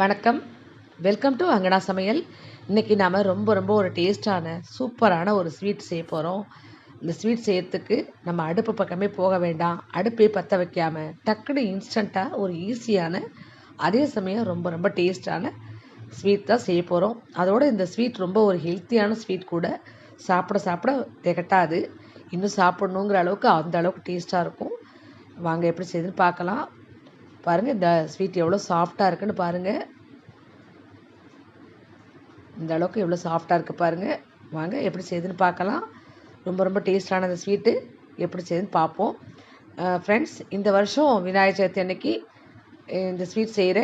வணக்கம். Welcome to அங்கனா சமையல். இன்றைக்கி நாம் ரொம்ப ரொம்ப ஒரு டேஸ்டான சூப்பரான ஒரு ஸ்வீட் செய்ய போகிறோம் இந்த ஸ்வீட் செய்யறதுக்கு நம்ம அடுப்பு பக்கமே போக வேண்டாம். அடுப்பே பற்ற வைக்காமல் டக்குனு இன்ஸ்டண்ட்டாக ஒரு ஈஸியான அதே சமயம் ரொம்ப ரொம்ப டேஸ்டான ஸ்வீட் தான் செய்ய போகிறோம் அதோடு இந்த ஸ்வீட் ரொம்ப ஒரு ஹெல்த்தியான ஸ்வீட் கூட சாப்பிட சாப்பிட திகட்டாது. இன்னும் சாப்பிட்ணுங்கிற அளவுக்கு அந்த அளவுக்கு டேஸ்ட்டாக இருக்கும். வாங்க எப்படி செய்யுதுன்னு பார்க்கலாம். பாருங்கள் இந்த ஸ்வீட் எவ்வளோ சாஃப்டாக இருக்குன்னு பாருங்கள் இந்த அளவுக்கு எவ்வளோ சாஃப்டாக இருக்குது பாருங்கள் வாங்க எப்படி செய்யுதுன்னு பார்க்கலாம். ரொம்ப ரொம்ப டேஸ்டான அந்த ஸ்வீட்டு எப்படி செய்யுதுன்னு பார்ப்போம். ஃப்ரெண்ட்ஸ் இந்த வருஷம் விநாயகர் சதுர்த்தி அன்னைக்கு இந்த ஸ்வீட் செய்கிற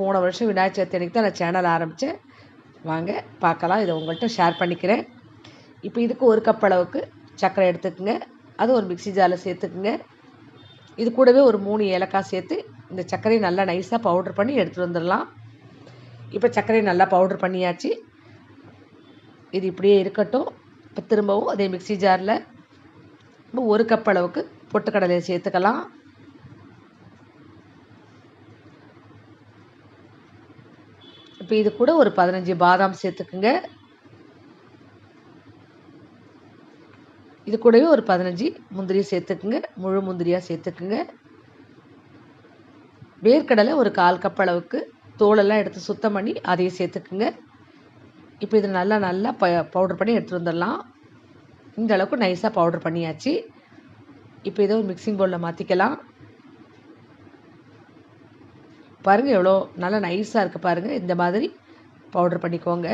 போன வருஷம் விநாயகர் சதுர்த்தி அன்னைக்கு தான் நான் சேனல் ஆரம்பித்தேன் வாங்க பார்க்கலாம். இதை உங்கள்கிட்ட ஷேர் பண்ணிக்கிறேன். இப்போ இதுக்கு ஒரு கப் அளவுக்கு சர்க்கரை எடுத்துக்கோங்க. அது ஒரு மிக்சி ஜாரில் சேர்த்துக்குங்க. இது கூடவே ஒரு மூணு ஏலக்காய் சேர்த்து இந்த சர்க்கரையை நல்லா நைஸாக பவுட்ரு பண்ணி எடுத்துகிட்டு வந்துடலாம். இப்போ சர்க்கரையை நல்லா பவுட்ரு பண்ணியாச்சு. இது இப்படியே இருக்கட்டும். இப்போ திரும்பவும் அதே மிக்சி ஜாரில் ஒரு கப் அளவுக்கு பொட்டுக்கடலையை சேர்த்துக்கலாம். இப்போ இது கூட ஒரு பதினஞ்சு பாதாம் சேர்த்துக்குங்க. இது கூடவே ஒரு பதினஞ்சு முந்திரி சேர்த்துக்குங்க. முழு முந்திரியாக சேர்த்துக்குங்க. வேர்க்கடலை ஒரு கால் கப் அளவுக்கு தோலெல்லாம் எடுத்து சுத்தம் பண்ணி அதையும் சேர்த்துக்குங்க. இப்போ இது நல்லா நல்லா ப பவுட்ரு பண்ணி எடுத்துகிட்டு வந்துடலாம். இந்த அளவுக்கு நைஸாக பவுட்ரு பண்ணியாச்சு. இப்போ இதை ஒரு மிக்சிங் பவுலில் மாற்றிக்கலாம் பாருங்கள் எவ்வளோ நல்லா நைஸாக இருக்குது பாருங்கள் இந்த மாதிரி பவுடர் பண்ணிக்கோங்க.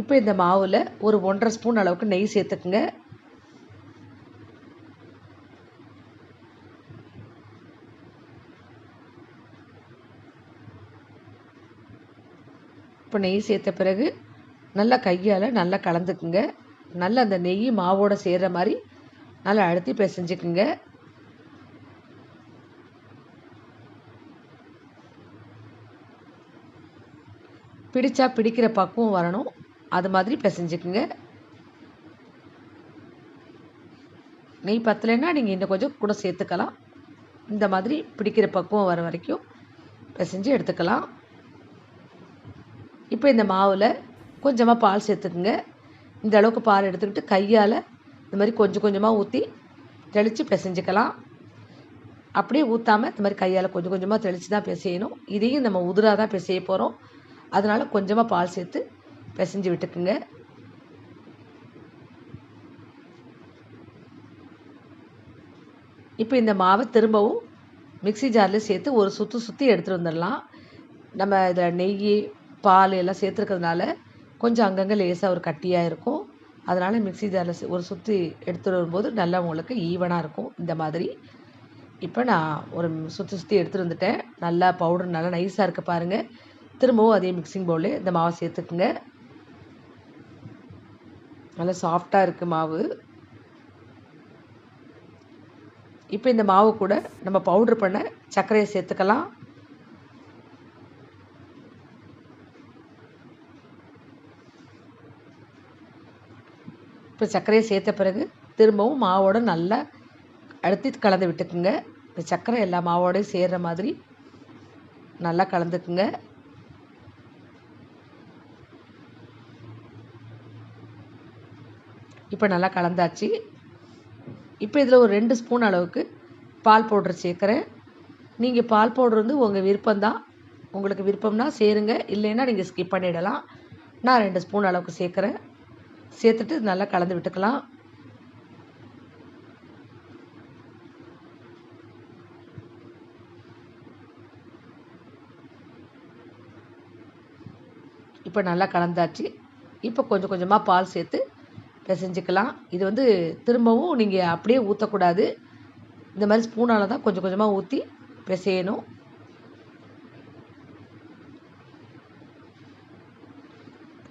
இப்போ இந்த மாவில் ஒரு ஒன்றரை ஸ்பூன் அளவுக்கு நெய் சேர்த்துக்குங்க. இப்போ நெய் சேர்த்த பிறகு நல்லா கையால் நல்லா கலந்துக்குங்க. நல்லா அந்த நெய் மாவோட சேர்கிற மாதிரி நல்லா அழுத்தி பிசைஞ்சுக்குங்க. பிடிச்சா பிடிக்கிற பக்குவம் வரணும். அது மாதிரி பிசைஞ்சுக்குங்க. நெய் பத்தலைன்னா நீங்கள் இன்னும் கொஞ்சம் கூட சேர்த்துக்கலாம். இந்த மாதிரி பிடிக்கிற பக்குவம் வர வரைக்கும் பிசைஞ்சு எடுத்துக்கலாம். இப்போ இந்த மாவில் கொஞ்சமாக பால் சேர்த்துக்குங்க. இந்த அளவுக்கு பால் எடுத்துக்கிட்டு கையால் இந்த மாதிரி கொஞ்சம் கொஞ்சமாக ஊற்றி தெளித்து பிசைஞ்சிக்கலாம். அப்படியே ஊற்றாமல் இந்த மாதிரி கையால் கொஞ்சம் கொஞ்சமாக தெளித்து தான் பிசையணும். இதையும் நம்ம உதிராக தான் பிசைய போகிறோம் அதனால் கொஞ்சமாக பால் சேர்த்து பிசைஞ்சு விட்டுக்குங்க. இப்போ இந்த மாவை திரும்பவும் மிக்சி ஜாரில் சேர்த்து ஒரு சுற்று சுற்றி எடுத்துகிட்டு வந்துடலாம். நம்ம இதில் நெய் பால் எல்லாம் சேர்த்துருக்கிறதுனால கொஞ்சம் அங்கங்கே லேசாக ஒரு கட்டியாக இருக்கும். அதனால் மிக்சி ஜாரில் ஒரு சுற்றி எடுத்துகிட்டு வரும்போது நல்லா உங்களுக்கு ஈவனாக இருக்கும். இந்த மாதிரி. இப்போ நான் ஒரு சுற்றி சுற்றி எடுத்துகிட்டு வந்துட்டேன். நல்லா பவுடர் நல்லா நைஸாக இருக்குது பாருங்கள் திரும்பவும் அதே மிக்சிங் பவுலு இந்த மாவை சேர்த்துக்குங்க. நல்லா சாஃப்டாக இருக்குது மாவு. இப்போ இந்த மாவு கூட நம்ம பவுட்ரு பண்ண சர்க்கரையை சேர்த்துக்கலாம். இப்போ சர்க்கரையை சேர்த்த பிறகு திரும்பவும் மாவோட நல்லா அழுத்தி கலந்து விட்டுக்குங்க. இந்த சர்க்கரை எல்லா மாவோடையும் சேர்கிற மாதிரி நல்லா கலந்துக்குங்க. இப்போ நல்லா கலந்தாச்சு. இப்போ இதில் ஒரு ரெண்டு ஸ்பூன் அளவுக்கு பால் பவுடர் சேர்க்குறேன். நீங்கள் பால் பவுடர் வந்து உங்கள் விருப்பம்தான். உங்களுக்கு விருப்பம்னா சேருங்க. இல்லைன்னா நீங்கள் ஸ்கிப் பண்ணிடலாம். நான் ரெண்டு ஸ்பூன் அளவுக்கு சேர்க்குறேன். சேர்த்துட்டு நல்லா கலந்து விட்டுக்கலாம். இப்போ நல்லா கலந்தாச்சு. இப்போ கொஞ்சம் கொஞ்சமாக பால் சேர்த்து பிசைஞ்சிக்கலாம். இது வந்து திரும்பவும் நீங்கள் அப்படியே ஊற்றக்கூடாது இந்த மாதிரி ஸ்பூனால் தான் கொஞ்சம் கொஞ்சமாக ஊற்றி பிசையணும்.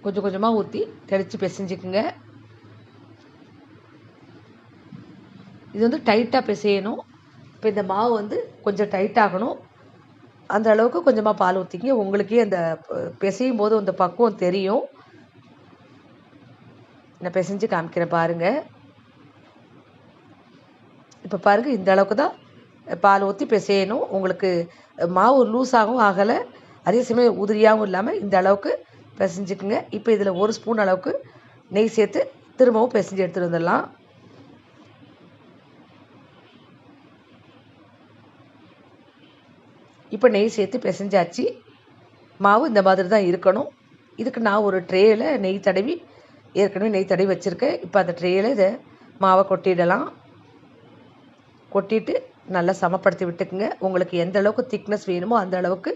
கொஞ்சம் கொஞ்சமாக ஊற்றி தெளித்து பிசைஞ்சிக்குங்க. இது வந்து டைட்டாக பிசையணும். இப்போ இந்த மாவு வந்து கொஞ்சம் டைட்டாகணும் அந்த அளவுக்கு கொஞ்சமாக பால் ஊற்றிங்க உங்களுக்கே அந்த பிசையும் போது அந்த பக்குவம் தெரியும். நான் பிசைஞ்சு காமிக்கிறேன் பாருங்கள் இப்போ பாருங்கள் இந்த அளவுக்கு தான் பால் ஊற்றி பிசையணும். உங்களுக்கு மாவு லூஸாகவும் ஆகலை. அதே சமயம் உதிரியாகவும் இல்லாமல் இந்த அளவுக்கு பிசைஞ்சுக்குங்க. இப்போ இதில் ஒரு ஸ்பூன் அளவுக்கு நெய் சேர்த்து திரும்பவும் பிசைஞ்சு எடுத்துகிட்டு வந்துடலாம். இப்போ நெய் சேர்த்து பிசைஞ்சாச்சு. மாவு இந்த மாதிரி தான் இருக்கணும். இதுக்கு நான் ஒரு ட்ரேயில் நெய் தடவி ஏற்கனவே நெய் தடவி வச்சுருக்கேன். இப்போ அந்த ட்ரேயில் இதை மாவை கொட்டிடலாம். கொட்டிட்டு நல்லா சமப்படுத்தி விட்டுக்குங்க. உங்களுக்கு எந்த அளவுக்கு திக்னஸ் வேணுமோ அந்த அளவுக்கு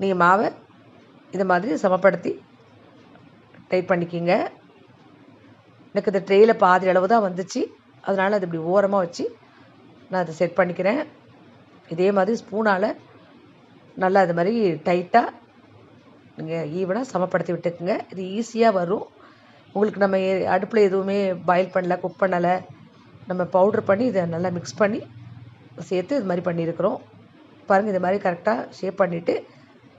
நீங்கள் மாவை இது மாதிரி சமப்படுத்தி டைட் பண்ணிக்கிங்க. எனக்கு இந்த ட்ரேயில் பாதி அளவு தான் வந்துச்சு. அதனால் அது இப்படி ஓரமாக வச்சு நான் அதை செட் பண்ணிக்கிறேன். இதே மாதிரி ஸ்பூனால் நல்லா இது மாதிரி டைட்டாக நீங்கள் ஈவனாக சமப்படுத்தி விட்டுக்குங்க. இது ஈஸியாக வரும். உங்களுக்கு நம்ம அடுப்பில் எதுவுமே பாயில் பண்ணலை குக் பண்ணலை நம்ம பவுட்ரு பண்ணி இதை நல்லா மிக்ஸ் பண்ணி சேர்த்து இது மாதிரி பண்ணியிருக்கிறோம். பாருங்கள் இது மாதிரி கரெக்டாக ஷேப் பண்ணிவிட்டு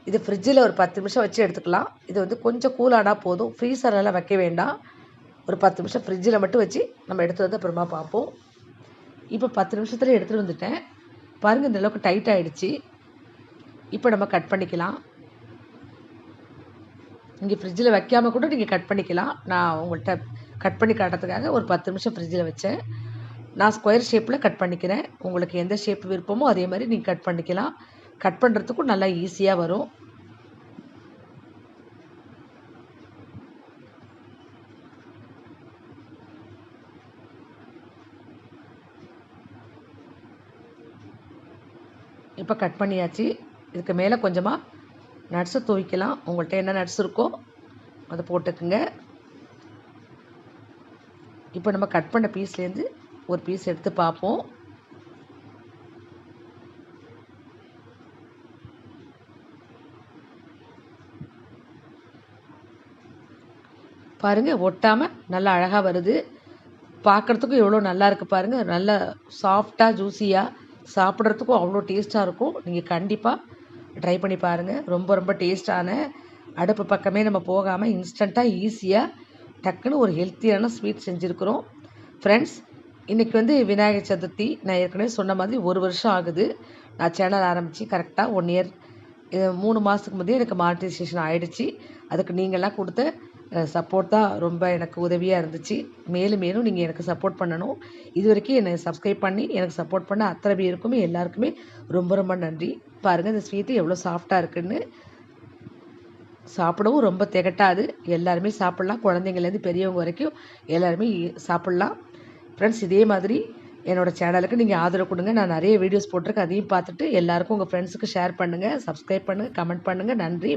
இது ஃப்ரிட்ஜில் ஒரு பத்து நிமிஷம் வச்சு எடுத்துக்கலாம். இது வந்து கொஞ்சம் கூலானால் போதும். ஃப்ரீசர்லாம் வைக்க வேண்டாம். ஒரு பத்து நிமிஷம் ஃப்ரிட்ஜில் மட்டும் வச்சு நம்ம எடுத்து வந்து அப்புறமா பார்ப்போம். இப்போ பத்து நிமிஷத்தில் எடுத்துகிட்டு வந்துட்டேன். பாருங்கள் இந்த அளவுக்கு டைட் ஆகிடுச்சு இப்போ நம்ம கட் பண்ணிக்கலாம். இங்கே ஃப்ரிட்ஜில் வைக்காமல் கூட நீங்கள் கட் பண்ணிக்கலாம். நான் உங்கள்கிட்ட கட் பண்ணி காட்டுறதுக்காக ஒரு பத்து நிமிஷம் ஃப்ரிட்ஜில் வச்சேன். நான் ஸ்கொயர் ஷேப்பில் கட் பண்ணிக்கிறேன். உங்களுக்கு எந்த ஷேப் விருப்பமோ அதே மாதிரி நீங்கள் கட் பண்ணிக்கலாம். கட் பண்ணுறதுக்கும் நல்லா ஈஸியாக வரும். இப்போ கட் பண்ணியாச்சு. இதுக்கு மேலே கொஞ்சமாக நட்ஸை துவைக்கலாம். உங்கள்கிட்ட என்ன நட்ஸ் இருக்கோ அதை போட்டுக்குங்க. இப்போ நம்ம கட் பண்ண பீஸ்லேருந்து ஒரு பீஸ் எடுத்து பார்ப்போம். பாருங்கள் ஒட்டாமல் நல்லா அழகாக வருது. பார்க்குறதுக்கும் எவ்வளோ நல்லா இருக்குது பாருங்கள் நல்லா சாஃப்டாக ஜூஸியாக சாப்பிட்றதுக்கும் அவ்வளோ டேஸ்ட்டாக இருக்கும். நீங்கள் கண்டிப்பாக ட்ரை பண்ணி பாருங்கள் ரொம்ப ரொம்ப டேஸ்ட்டான அடுப்பு பக்கமே நம்ம போகாமல் இன்ஸ்டண்ட்டாக ஈஸியாக டக்குன்னு ஒரு ஹெல்த்தியான ஸ்வீட் செஞ்சுருக்குறோம். ஃப்ரெண்ட்ஸ் இன்றைக்கி வந்து விநாயகர் சதுர்த்தி. நான் ஏற்கனவே சொன்ன மாதிரி ஒரு வருஷம் ஆகுது. நான் சேனல் ஆரம்பித்து கரெக்டாக ஒன் இயர் மூணு மாதத்துக்கு முந்தைய எனக்கு மானிட்டைசேஷன் ஆகிடுச்சி அதுக்கு நீங்களாம் கொடுத்த சப்போர்ட் தான் ரொம்ப எனக்கு உதவியாக இருந்துச்சு. மேலும் மேலும் நீங்கள் எனக்கு சப்போர்ட் பண்ணணும். இது வரைக்கும் என்னை சப்ஸ்கிரைப் பண்ணி எனக்கு சப்போர்ட் பண்ண அத்தனை பேருக்குமே எல்லாருக்குமே ரொம்ப ரொம்ப நன்றி. பாருங்கள் இந்த ஸ்வீட்டு எவ்வளோ சாஃப்டாக இருக்குன்னு. சாப்பிடவும் ரொம்ப திகட்டாது. எல்லாருமே சாப்பிட்லாம். குழந்தைங்கள்லேருந்து பெரியவங்க வரைக்கும் எல்லாருமே சாப்பிட்லாம். ஃப்ரெண்ட்ஸ் இதே மாதிரி என்னோடய சேனலுக்கு நீங்கள் ஆதரவு கொடுங்க. நான் நிறைய வீடியோஸ் போட்டிருக்கேன். அதையும் பார்த்துட்டு எல்லாருக்கும் உங்கள் ஃப்ரெண்ட்ஸுக்கு ஷேர் பண்ணுங்கள் சப்ஸ்கிரைப் பண்ணுங்கள் கமெண்ட் பண்ணுங்கள் நன்றி.